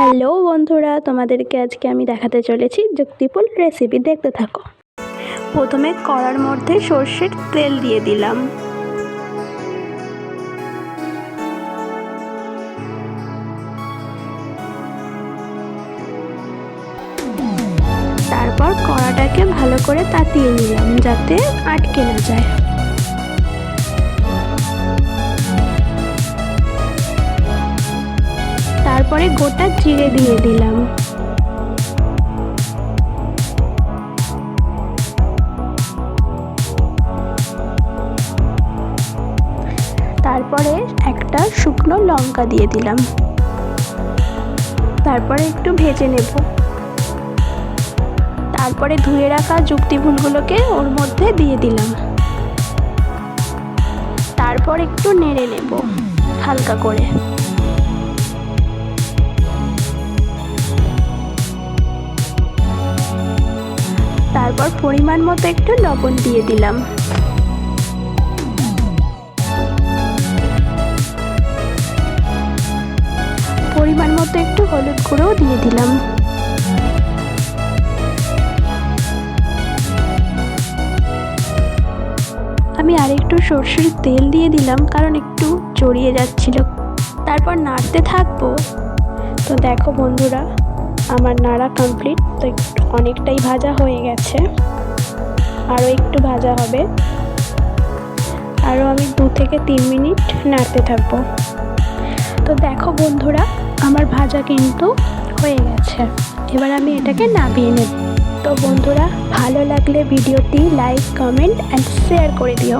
Hello বন্ধুরা, তোমাদেরকে আজকে আমি দেখাতে চলেছি যুক্তিপুল রেসিপি দেখতে থাকো। প্রথমে কড়ার মধ্যে সর্ষের তেল দিয়ে দিলাম। তারপর কড়াটাকে ভালো করে তাতিয়ে নিলাম যাতে আটকে না যায়। তারপরে গোটা জিরে দিয়ে দিলাম। তারপরে একটা শুকনো লঙ্কা দিয়ে দিলাম। তারপরে একটু ভেজে নেব। তারপরে ধুয়ে রাখা যুক্তি ফুলগুলোকে ওর মধ্যে দিয়ে দিলাম। তারপর একটু নেড়ে নেব হালকা করে। তারপর পরিমাণ মতো একটু লবণ দিয়ে দিলাম। পরিমাণ মতো একটু হলুদ গুঁড়োও দিয়ে দিলাম। আমি আরেকটু সর্ষের তেল দিয়ে দিলাম, কারণ একটু জড়িয়ে যাচ্ছিল। তারপর নাড়তে থাকব। তো দেখো বন্ধুরা আমার নাড়া কমপ্লিট তো অনেকটাই ভাজা হয়ে গেছে। আরও একটু ভাজা হবে। আরও আমি দু থেকে তিন মিনিট নাড়তে থাকব। তো দেখো বন্ধুরা, আমার ভাজা কিন্তু হয়ে গেছে। এবার আমি এটাকে নামিয়ে নেব। তো বন্ধুরা, ভালো লাগলে ভিডিওটি লাইক কমেন্ট অ্যান্ড শেয়ার করে দিও।